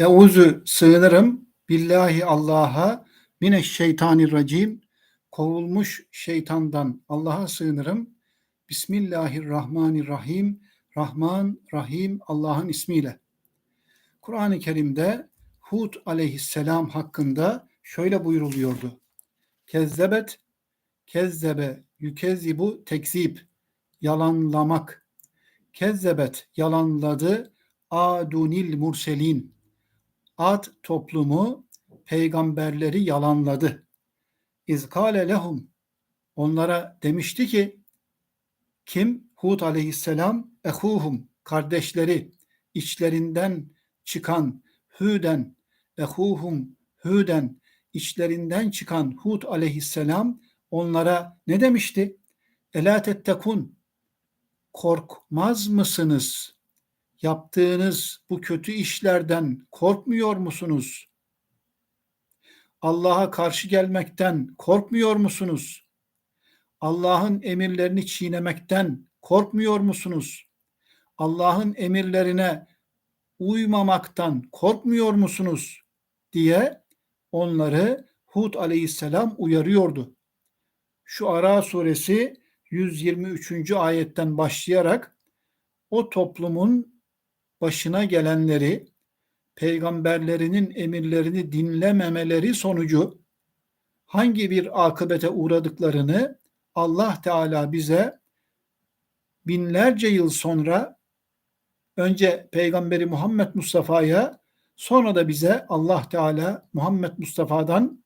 Euzu sığınırım billahi Allah'a mineşşeytanirracim kovulmuş şeytandan Allah'a sığınırım. Bismillahirrahmanirrahim. Rahman, Rahim Allah'ın ismiyle. Kur'an-ı Kerim'de Hud aleyhisselam hakkında şöyle buyuruluyordu. Kezzebet, kezzebe, yükezzibu, tekzip, yalanlamak. Kezzebet, yalanladı, adunil murselin. Ad toplumu peygamberleri yalanladı. İzkale lehum, onlara demişti ki, kim? Hud aleyhisselam, ehuhum, kardeşleri, içlerinden çıkan Hüden, ehuhum, Hüden, içlerinden çıkan Hud aleyhisselam onlara ne demişti? Ela tettekun, korkmaz mısınız? Yaptığınız bu kötü işlerden korkmuyor musunuz? Allah'a karşı gelmekten korkmuyor musunuz? Allah'ın emirlerini çiğnemekten korkmuyor musunuz? Allah'ın emirlerine uymamaktan korkmuyor musunuz? diye onları Hud aleyhisselam uyarıyordu. Şu Ara suresi 123. ayetten başlayarak o toplumun başına gelenleri, peygamberlerinin emirlerini dinlememeleri sonucu hangi bir akıbete uğradıklarını Allah Teala bize binlerce yıl sonra önce Peygamberi Muhammed Mustafa'ya sonra da bize Allah Teala Muhammed Mustafa'dan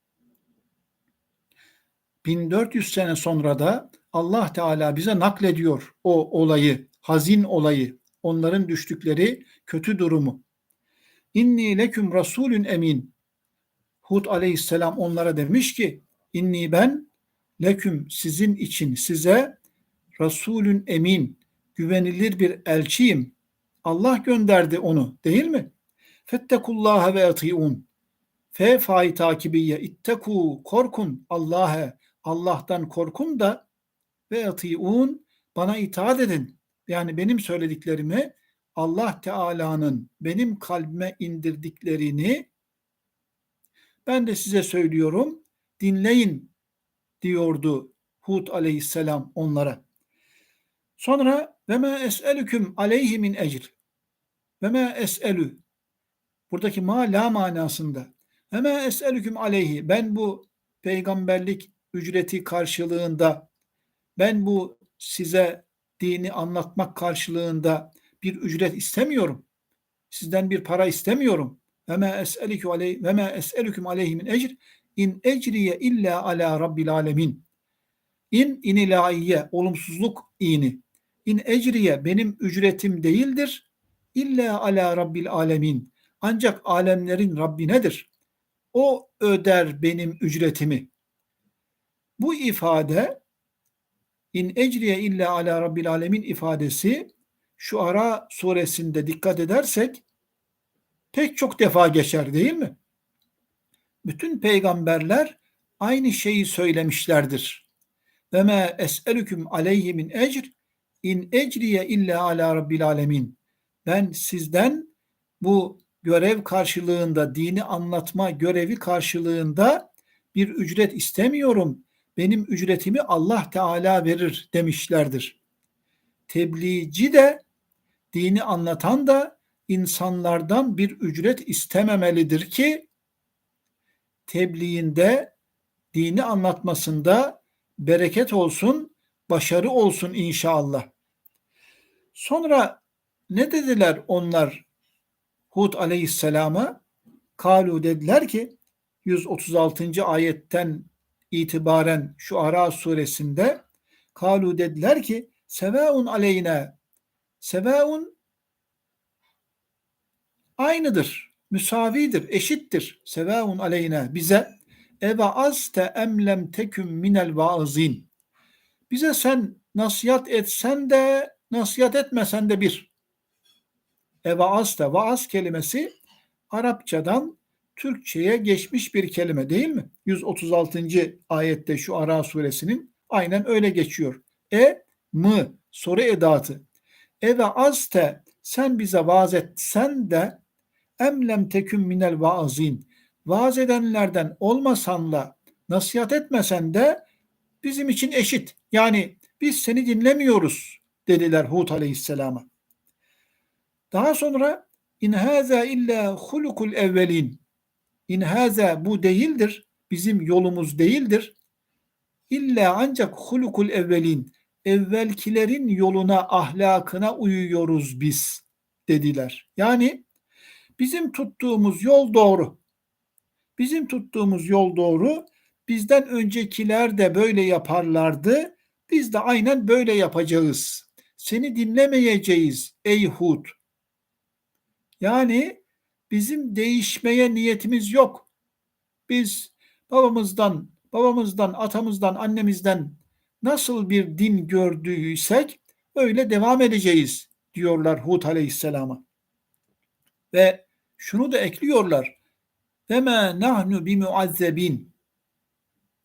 1400 sene sonra da Allah Teala bize naklediyor o olayı, hazin olayı, onların düştükleri kötü durumu. İnni leküm rasulün emin. Hud aleyhisselam onlara demiş ki, inni ben leküm sizin için size rasulün emin, güvenilir bir elçiyim. Allah gönderdi onu değil mi? Fettekullaha ve atiun. Fe fai takibiye itteku korkun Allah'a Allah'tan korkun da ve atiun bana itaat edin. Yani benim söylediklerimi Allah Teala'nın benim kalbime indirdiklerini ben de size söylüyorum. Dinleyin diyordu Hud aleyhisselam onlara. Sonra ve ma es'elüküm aleyhi min ecr. Ve ma es'elü. Buradaki ma la manasında. Ve ma es'elüküm aleyhi. Ben bu peygamberlik ücreti karşılığında ben bu size dini anlatmak karşılığında bir ücret istemiyorum. Sizden bir para istemiyorum. Ve ma es'elüküm aleyhi ve ma es'elüküm aleyhi min ecr. İn ecriye illa ala rabbil alemin. İn inilaiye olumsuzluk ini. İn ecriye benim ücretim değildir. İlla ala rabbil alemin. Ancak alemlerin Rabbi nedir? O öder benim ücretimi. Bu ifade in ecriye illa ala rabbil alemin ifadesi şu ara suresinde dikkat edersek pek çok defa geçer değil mi? Bütün peygamberler aynı şeyi söylemişlerdir. Ve me es'elüküm aleyhi min ecr in ecriye illa ala rabbil alemin. Ben sizden bu görev karşılığında, dini anlatma görevi karşılığında bir ücret istemiyorum. Benim ücretimi Allah Teala verir demişlerdir. Tebliğci de, dini anlatan da insanlardan bir ücret istememelidir ki tebliğinde, dini anlatmasında bereket olsun, başarı olsun inşallah. Sonra ne dediler onlar Hud aleyhisselama? Kalu dediler ki 136. ayetten itibaren şu Ara suresinde Kalu dediler ki sevaun aleyne sevaun aynıdır, müsavidir, eşittir. Sevaun aleyne bize eve azte emlem teküm minel vaazin. Bize sen nasihat etsen de nasihat etmesen de bir. E vaaz da vaaz kelimesi Arapçadan Türkçe'ye geçmiş bir kelime değil mi? 136. ayette şu Ara suresinin aynen öyle geçiyor. E mı soru edatı. E ve azte sen bize vaaz etsen de em lem tekün minel vaazin. Vaaz edenlerden olmasan da nasihat etmesen de bizim için eşit. Yani biz seni dinlemiyoruz dediler Hud aleyhisselama. Daha sonra in haza illa hulukul evvelin. İn haza bu değildir. Bizim yolumuz değildir. İlla ancak hulukul evvelin. Evvelkilerin yoluna, ahlakına uyuyoruz biz dediler. Yani bizim tuttuğumuz yol doğru. Bizim tuttuğumuz yol doğru. Bizden öncekiler de böyle yaparlardı. Biz de aynen böyle yapacağız. Seni dinlemeyeceğiz ey Hud. Yani bizim değişmeye niyetimiz yok. Biz babamızdan, babamızdan, atamızdan, annemizden nasıl bir din gördüysek öyle devam edeceğiz diyorlar Hud aleyhisselama. Ve şunu da ekliyorlar. Ve ma nahnu bi muazzebin.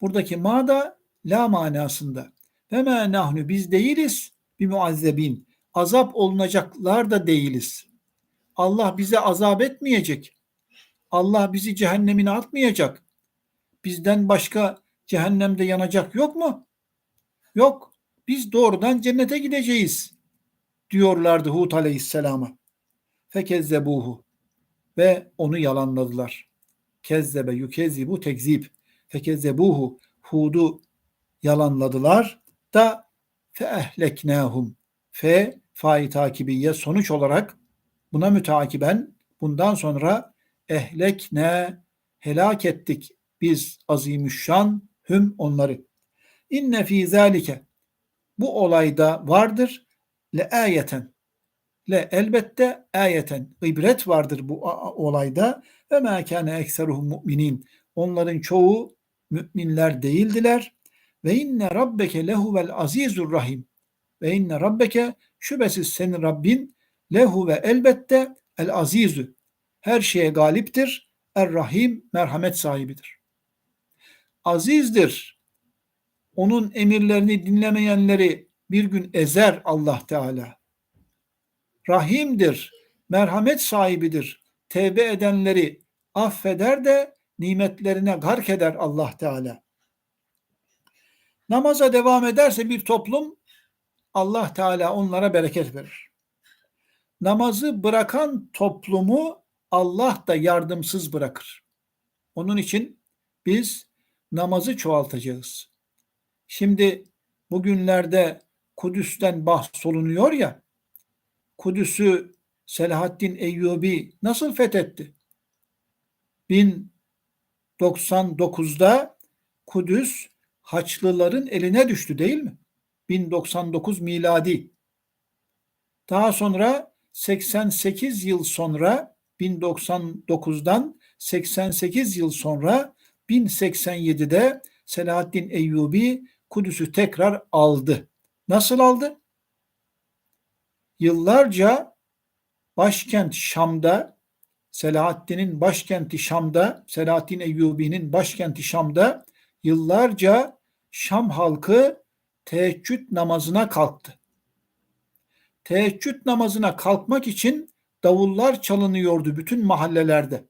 Buradaki ma da la manasında. Ve ma nahnu biz değiliz bi muazzebin. Azap olunacaklar da değiliz. Allah bize azap etmeyecek. Allah bizi cehennemine atmayacak. Bizden başka cehennemde yanacak yok mu? Yok. Biz doğrudan cennete gideceğiz diyorlardı Hud aleyhisselama. Fekezzebuhu ve onu yalanladılar. Kezzebe yukezzibu tekzib. Fekezzebuhu Hud'u yalanladılar da feehleknahum. Fe fai takibiye sonuç olarak buna müteakiben bundan sonra ehlekne helak ettik biz azimüşşan hüm onları. İnne fi zalike bu olayda vardır. Le ayeten le elbette ayeten ibret vardır bu olayda. Ve ma kana ekseruhum mu'minin. Onların çoğu müminler değildiler. Ve inne rabbeke lehuvel azizur rahim. Ve inne rabbeke şüphesiz senin Rabbin lehu ve elbette el azizü her şeye galiptir er rahim merhamet sahibidir. Azizdir. Onun emirlerini dinlemeyenleri bir gün ezer Allah Teala. Rahimdir merhamet sahibidir. Tevbe edenleri affeder de nimetlerine gark eder Allah Teala. Namaza devam ederse bir toplum Allah Teala onlara bereket verir namazı bırakan toplumu Allah da yardımsız bırakır. Onun için biz namazı çoğaltacağız. Şimdi bugünlerde Kudüs'ten bahsolunuyor ya, Kudüs'ü Selahaddin Eyyubi nasıl fethetti? 1099'da Kudüs Haçlıların eline düştü değil mi? 1099 miladi. Daha sonra 88 yıl sonra 1099'dan 88 yıl sonra 1087'de Selahaddin Eyyubi Kudüs'ü tekrar aldı. Nasıl aldı? Yıllarca başkent Şam'da Selahaddin'in başkenti Şam'da, Selahaddin Eyyubi'nin başkenti Şam'da yıllarca Şam halkı teheccüd namazına kalktı teheccüd namazına kalkmak için davullar çalınıyordu bütün mahallelerde.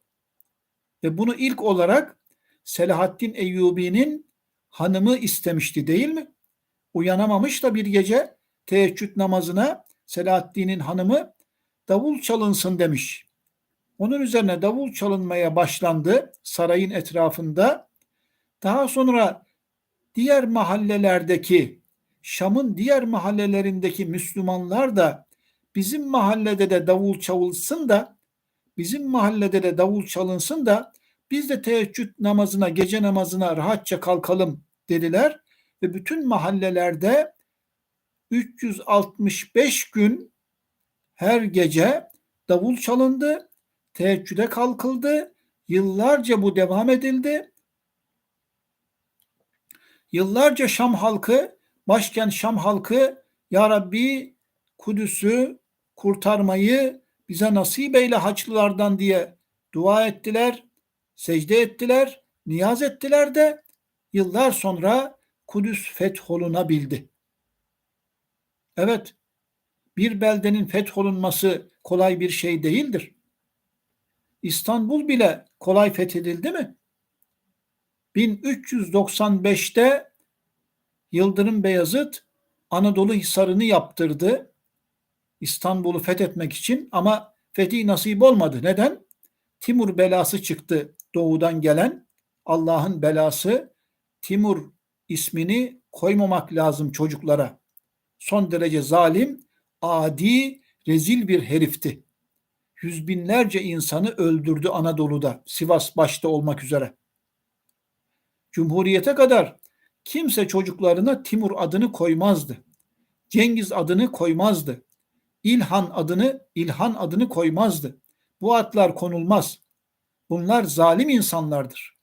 Ve bunu ilk olarak Selahaddin Eyyubi'nin hanımı istemişti değil mi? Uyanamamış da bir gece teheccüd namazına Selahaddin'in hanımı davul çalınsın demiş. Onun üzerine davul çalınmaya başlandı sarayın etrafında. Daha sonra diğer mahallelerdeki Şam'ın diğer mahallelerindeki Müslümanlar da bizim mahallede de davul çalınsın da bizim mahallede de davul çalınsın da biz de teheccüd namazına, gece namazına rahatça kalkalım dediler ve bütün mahallelerde 365 gün her gece davul çalındı, teheccüde kalkıldı. Yıllarca bu devam edildi. Yıllarca Şam halkı başkent Şam halkı Ya Rabbi Kudüs'ü kurtarmayı bize nasip eyle Haçlılardan diye dua ettiler, secde ettiler, niyaz ettiler de yıllar sonra Kudüs fetholunabildi. Evet, bir beldenin fetholunması kolay bir şey değildir. İstanbul bile kolay fethedildi mi? 1395'te Yıldırım Beyazıt Anadolu Hisarı'nı yaptırdı. İstanbul'u fethetmek için ama fethi nasip olmadı. Neden? Timur belası çıktı doğudan gelen. Allah'ın belası Timur ismini koymamak lazım çocuklara. Son derece zalim, adi, rezil bir herifti. Yüz binlerce insanı öldürdü Anadolu'da, Sivas başta olmak üzere. Cumhuriyete kadar kimse çocuklarına Timur adını koymazdı. Cengiz adını koymazdı. İlhan adını, İlhan adını koymazdı. Bu adlar konulmaz. Bunlar zalim insanlardır.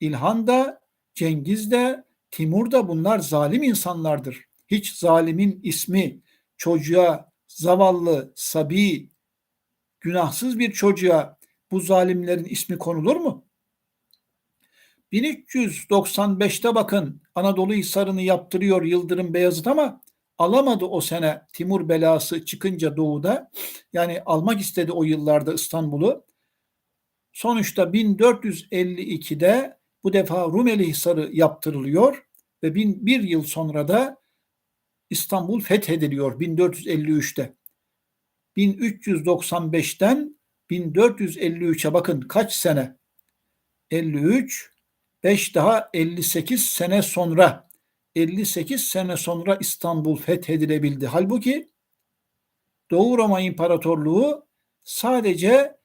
İlhan da, Cengiz de, Timur da bunlar zalim insanlardır. Hiç zalimin ismi çocuğa, zavallı, sabi, günahsız bir çocuğa bu zalimlerin ismi konulur mu? 1395'te bakın Anadolu Hisarı'nı yaptırıyor Yıldırım Beyazıt ama alamadı o sene Timur belası çıkınca doğuda. Yani almak istedi o yıllarda İstanbul'u. Sonuçta 1452'de bu defa Rumeli Hisarı yaptırılıyor ve bin, bir yıl sonra da İstanbul fethediliyor 1453'te. 1395'ten 1453'e bakın kaç sene? 53, 5 daha 58 sene sonra 58 sene sonra İstanbul fethedilebildi. Halbuki Doğu Roma İmparatorluğu sadece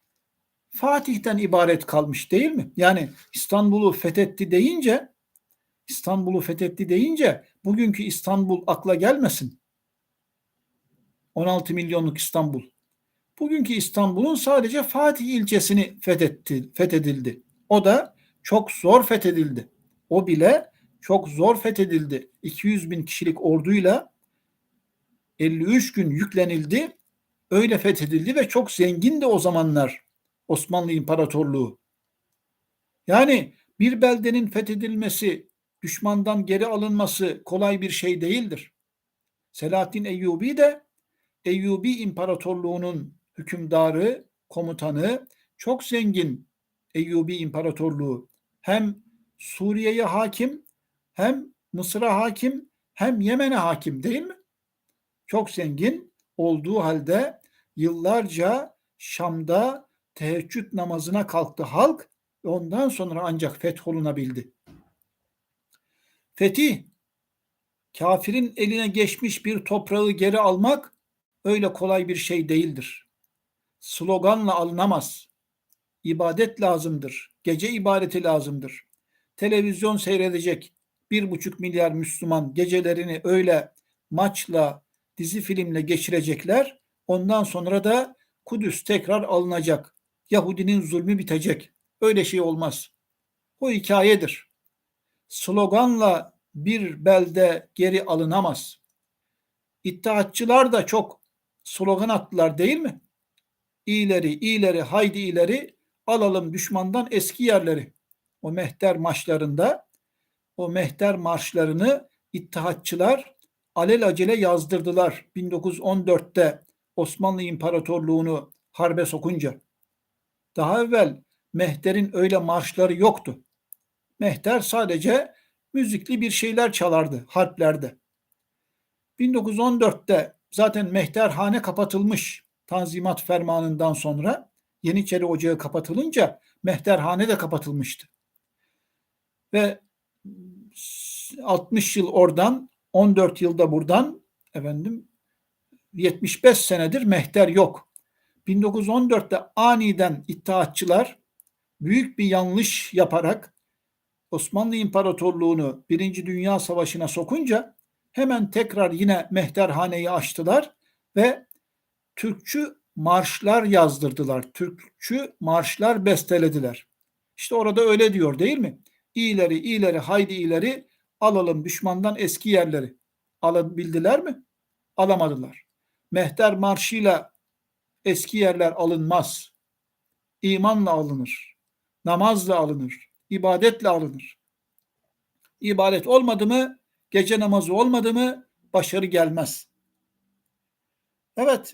Fatih'ten ibaret kalmış değil mi? Yani İstanbul'u fethetti deyince İstanbul'u fethetti deyince bugünkü İstanbul akla gelmesin. 16 milyonluk İstanbul. Bugünkü İstanbul'un sadece Fatih ilçesini fethetti, fethedildi. O da çok zor fethedildi. O bile çok zor fethedildi. 200 bin kişilik orduyla 53 gün yüklenildi. Öyle fethedildi ve çok zengindi o zamanlar Osmanlı İmparatorluğu. Yani bir beldenin fethedilmesi, düşmandan geri alınması kolay bir şey değildir. Selahaddin Eyyubi de Eyyubi İmparatorluğu'nun hükümdarı, komutanı çok zengin Eyyubi İmparatorluğu. Hem Suriye'ye hakim, hem Mısır'a hakim, hem Yemen'e hakim değil mi? Çok zengin olduğu halde yıllarca Şam'da teheccüd namazına kalktı halk ve ondan sonra ancak fetholunabildi. Fetih, kafirin eline geçmiş bir toprağı geri almak öyle kolay bir şey değildir. Sloganla alınamaz. İbadet lazımdır. Gece ibadeti lazımdır. Televizyon seyredecek bir buçuk milyar Müslüman gecelerini öyle maçla, dizi filmle geçirecekler. Ondan sonra da Kudüs tekrar alınacak. Yahudinin zulmü bitecek. Öyle şey olmaz. O hikayedir. Sloganla bir belde geri alınamaz. İttihatçılar da çok slogan attılar değil mi? İleri, ileri, haydi ileri alalım düşmandan eski yerleri. O mehter maçlarında o mehter marşlarını İttihatçılar alel acele yazdırdılar 1914'te Osmanlı İmparatorluğunu harbe sokunca. Daha evvel Mehter'in öyle marşları yoktu. Mehter sadece müzikli bir şeyler çalardı harplerde. 1914'te zaten Mehterhane kapatılmış Tanzimat Fermanı'ndan sonra Yeniçeri Ocağı kapatılınca Mehterhane de kapatılmıştı. Ve 60 yıl oradan 14 yılda buradan efendim 75 senedir mehter yok. 1914'te aniden İttihatçılar büyük bir yanlış yaparak Osmanlı İmparatorluğu'nu Birinci Dünya Savaşı'na sokunca hemen tekrar yine mehterhaneyi açtılar ve Türkçü marşlar yazdırdılar. Türkçü marşlar bestelediler. İşte orada öyle diyor değil mi? İyileri iyileri haydi ileri alalım düşmandan eski yerleri. Alabildiler mi? Alamadılar. Mehter marşıyla eski yerler alınmaz. İmanla alınır. Namazla alınır. ibadetle alınır. İbadet olmadı mı, gece namazı olmadı mı başarı gelmez. Evet,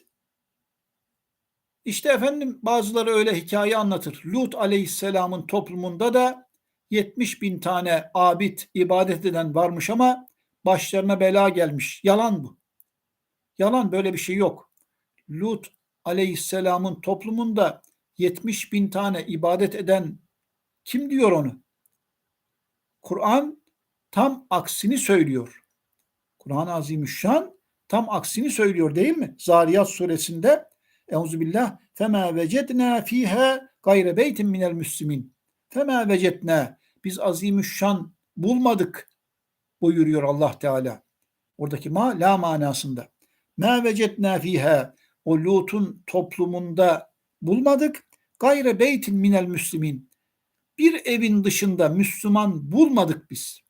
İşte efendim bazıları öyle hikaye anlatır. Lut aleyhisselamın toplumunda da 70 bin tane abid ibadet eden varmış ama başlarına bela gelmiş. Yalan bu. Yalan böyle bir şey yok. Lut aleyhisselamın toplumunda 70 bin tane ibadet eden kim diyor onu? Kur'an tam aksini söylüyor. Kur'an-ı Azimüşşan tam aksini söylüyor değil mi? Zariyat suresinde Euzubillah fema vecedna fiha gayre beytin minel müslimin. Fema vecedna biz azimüşşan bulmadık buyuruyor Allah Teala. Oradaki ma la manasında. Ma vecedna fiha o Lut'un toplumunda bulmadık. Gayre beytin minel müslimin. Bir evin dışında Müslüman bulmadık biz.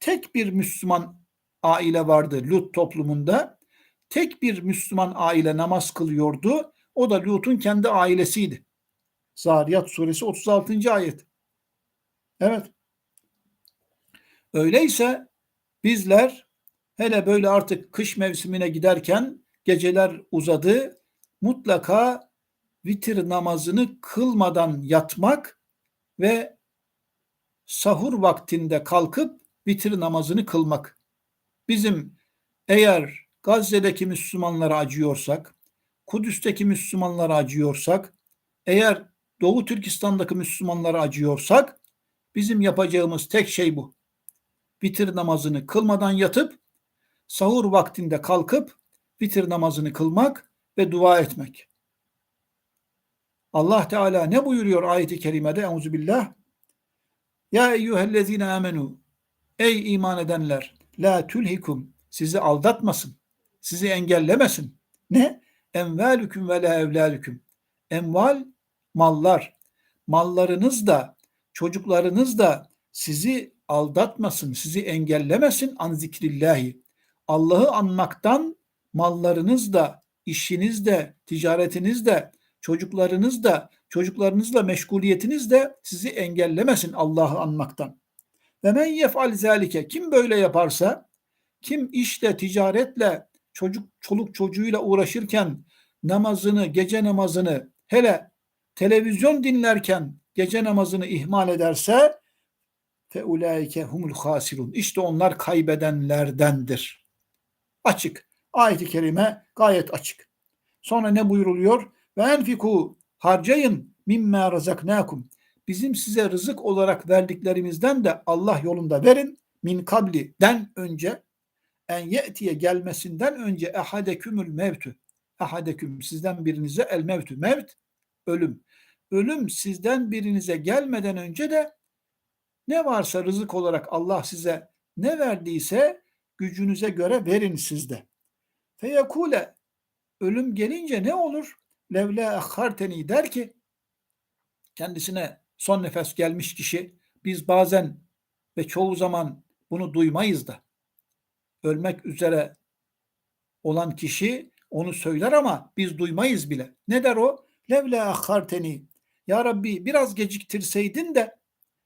Tek bir Müslüman aile vardı Lut toplumunda. Tek bir Müslüman aile namaz kılıyordu. O da Lut'un kendi ailesiydi. Zariyat suresi 36. ayet. Evet. Öyleyse bizler hele böyle artık kış mevsimine giderken geceler uzadı. Mutlaka vitir namazını kılmadan yatmak ve sahur vaktinde kalkıp vitir namazını kılmak. Bizim eğer Gazze'deki Müslümanlara acıyorsak, Kudüs'teki Müslümanlara acıyorsak, eğer Doğu Türkistan'daki Müslümanlara acıyorsak, bizim yapacağımız tek şey bu. Vitir namazını kılmadan yatıp, sahur vaktinde kalkıp, vitir namazını kılmak ve dua etmek. Allah Teala ne buyuruyor ayeti kerimede? Euzubillah. Ya eyyühellezine amenu. Ey iman edenler. La tulhikum. Sizi aldatmasın. Sizi engellemesin. Ne? Envalüküm ve la evlalüküm. Enval, mallar. Mallarınız da, çocuklarınız da sizi aldatmasın, sizi engellemesin an zikrillahi. Allah'ı anmaktan mallarınız da, işiniz de, ticaretiniz de, çocuklarınız da, çocuklarınızla meşguliyetiniz de sizi engellemesin Allah'ı anmaktan. Ve men yef'al zalike kim böyle yaparsa, kim işle, ticaretle, çocuk çoluk çocuğuyla uğraşırken namazını, gece namazını hele televizyon dinlerken gece namazını ihmal ederse fe ulaike humul hasirun. İşte onlar kaybedenlerdendir. Açık. Ayet-i kerime gayet açık. Sonra ne buyuruluyor? Ve enfiku harcayın mimma razaknakum. Bizim size rızık olarak verdiklerimizden de Allah yolunda verin. Min kabli den önce en ye'tiye gelmesinden önce ehadekümül mevtü. Ehadeküm sizden birinize el mevtü. Mevt ölüm. Ölüm sizden birinize gelmeden önce de ne varsa rızık olarak Allah size ne verdiyse gücünüze göre verin sizde. Feyekule ölüm gelince ne olur? Levla akharteni der ki kendisine son nefes gelmiş kişi biz bazen ve çoğu zaman bunu duymayız da ölmek üzere olan kişi onu söyler ama biz duymayız bile. Ne der o? Levla akharteni. Ya Rabbi biraz geciktirseydin de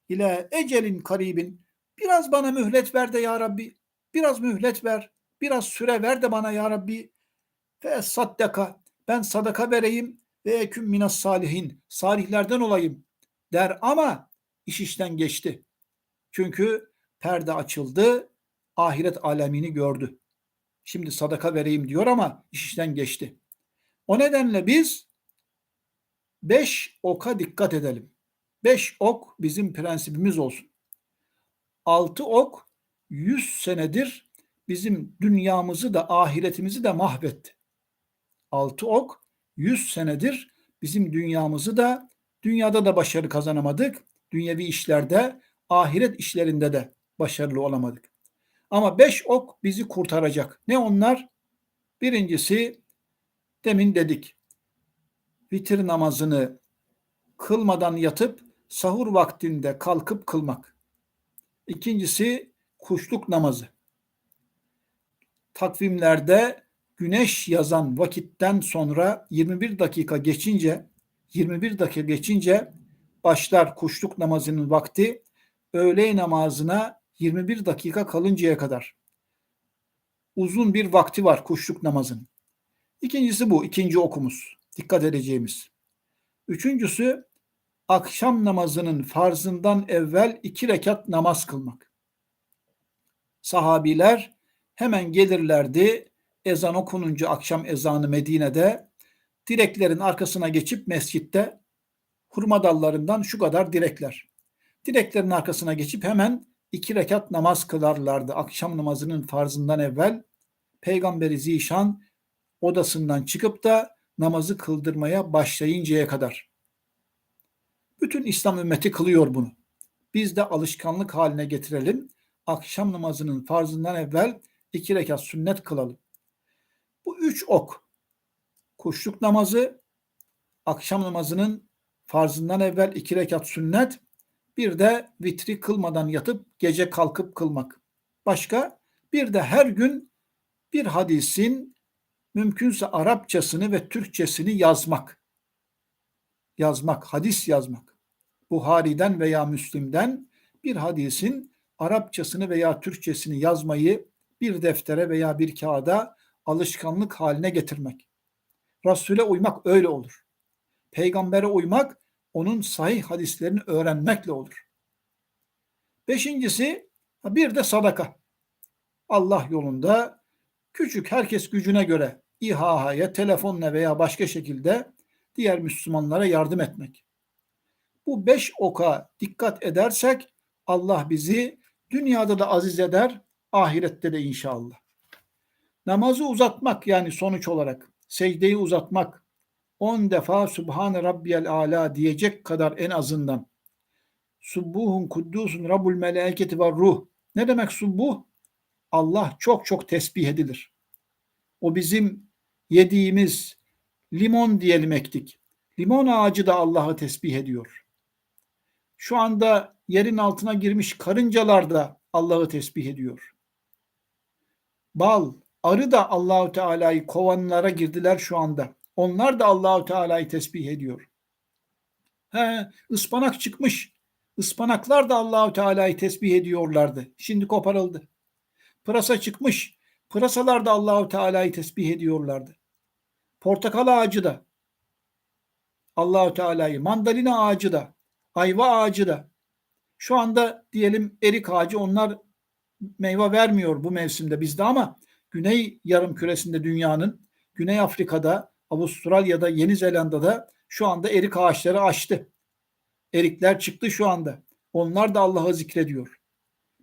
ile ecelin karibin. Biraz bana mühlet ver de ya Rabbi. Biraz mühlet ver. Biraz süre ver de bana ya Rabbi. Fe saddaka. Ben sadaka vereyim ve eküm minas salihin. Salihlerden olayım der ama iş işten geçti. Çünkü perde açıldı, ahiret alemini gördü. Şimdi sadaka vereyim diyor ama iş işten geçti. O nedenle biz beş oka dikkat edelim. Beş ok bizim prensibimiz olsun. Altı ok yüz senedir bizim dünyamızı da ahiretimizi de mahvetti. Altı ok yüz senedir bizim dünyamızı da dünyada da başarı kazanamadık. Dünyevi işlerde, ahiret işlerinde de başarılı olamadık. Ama beş ok bizi kurtaracak. Ne onlar? Birincisi demin dedik. Vitir namazını kılmadan yatıp sahur vaktinde kalkıp kılmak. İkincisi kuşluk namazı. Takvimlerde güneş yazan vakitten sonra 21 dakika geçince 21 dakika geçince başlar kuşluk namazının vakti öğle namazına 21 dakika kalıncaya kadar. Uzun bir vakti var kuşluk namazın. İkincisi bu, ikinci okumuz. Dikkat edeceğimiz. Üçüncüsü akşam namazının farzından evvel iki rekat namaz kılmak. Sahabiler hemen gelirlerdi ezan okununca akşam ezanı Medine'de direklerin arkasına geçip mescitte hurma dallarından şu kadar direkler. Direklerin arkasına geçip hemen iki rekat namaz kılarlardı akşam namazının farzından evvel. Peygamberi Zişan odasından çıkıp da namazı kıldırmaya başlayıncaya kadar. Bütün İslam ümmeti kılıyor bunu. Biz de alışkanlık haline getirelim. Akşam namazının farzından evvel iki rekat sünnet kılalım. Bu üç ok, kuşluk namazı, akşam namazının farzından evvel iki rekat sünnet, bir de vitri kılmadan yatıp gece kalkıp kılmak. Başka bir de her gün bir hadisin mümkünse Arapçasını ve Türkçesini yazmak. Yazmak, hadis yazmak. Buhari'den veya Müslim'den bir hadisin Arapçasını veya Türkçesini yazmayı bir deftere veya bir kağıda alışkanlık haline getirmek. Resul'e uymak öyle olur. Peygambere uymak onun sahih hadislerini öğrenmekle olur. Beşincisi bir de sadaka. Allah yolunda küçük herkes gücüne göre İHA'ya telefonla veya başka şekilde diğer Müslümanlara yardım etmek. Bu beş oka dikkat edersek Allah bizi dünyada da aziz eder, ahirette de inşallah. Namazı uzatmak yani sonuç olarak secdeyi uzatmak, 10 defa Subhane Rabbiyel Ala diyecek kadar en azından. Subbuhun kuddusun Rabbul meleketi ve ruh. Ne demek subbuh? Allah çok çok tesbih edilir. O bizim yediğimiz limon diyelim ektik. Limon ağacı da Allah'ı tesbih ediyor. Şu anda yerin altına girmiş karıncalar da Allah'ı tesbih ediyor. Bal, arı da Allahu Teala'yı kovanlara girdiler şu anda. Onlar da Allahu Teala'yı tesbih ediyor. He, ıspanak çıkmış. Ispanaklar da Allahu Teala'yı tesbih ediyorlardı. Şimdi koparıldı. Pırasa çıkmış. Pırasalar da Allahu Teala'yı tesbih ediyorlardı. Portakal ağacı da Allahu Teala'yı, mandalina ağacı da, ayva ağacı da. Şu anda diyelim erik ağacı onlar meyve vermiyor bu mevsimde bizde ama Güney yarım küresinde dünyanın, Güney Afrika'da, Avustralya'da, Yeni Zelanda'da şu anda erik ağaçları açtı. Erikler çıktı şu anda. Onlar da Allah'ı zikrediyor.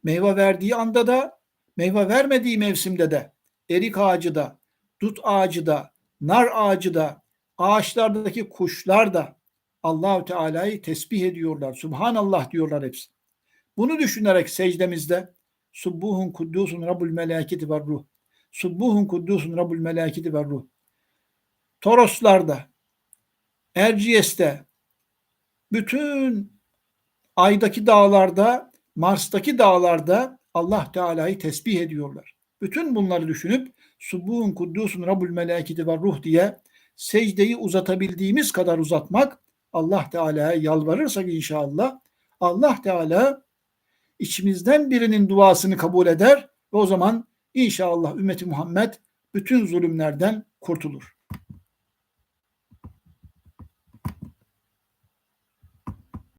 Meyve verdiği anda da, meyve vermediği mevsimde de, erik ağacı da, dut ağacı da, nar ağacı da, ağaçlardaki kuşlar da Allahü Teala'yı tesbih ediyorlar. Subhanallah diyorlar hepsi. Bunu düşünerek secdemizde Subbuhun kuddusun Rabbul meleketi ve ruh. Subbuhun kuddusun Rabbul meleketi ve ruh. Toroslarda, Erciyes'te, bütün aydaki dağlarda, Mars'taki dağlarda Allah Teala'yı tesbih ediyorlar. Bütün bunları düşünüp Subbuhun kuddusun Rabbul meleketi ve ruh diye secdeyi uzatabildiğimiz kadar uzatmak Allah Teala'ya yalvarırsak inşallah Allah Teala içimizden birinin duasını kabul eder ve o zaman inşallah ümmeti Muhammed bütün zulümlerden kurtulur.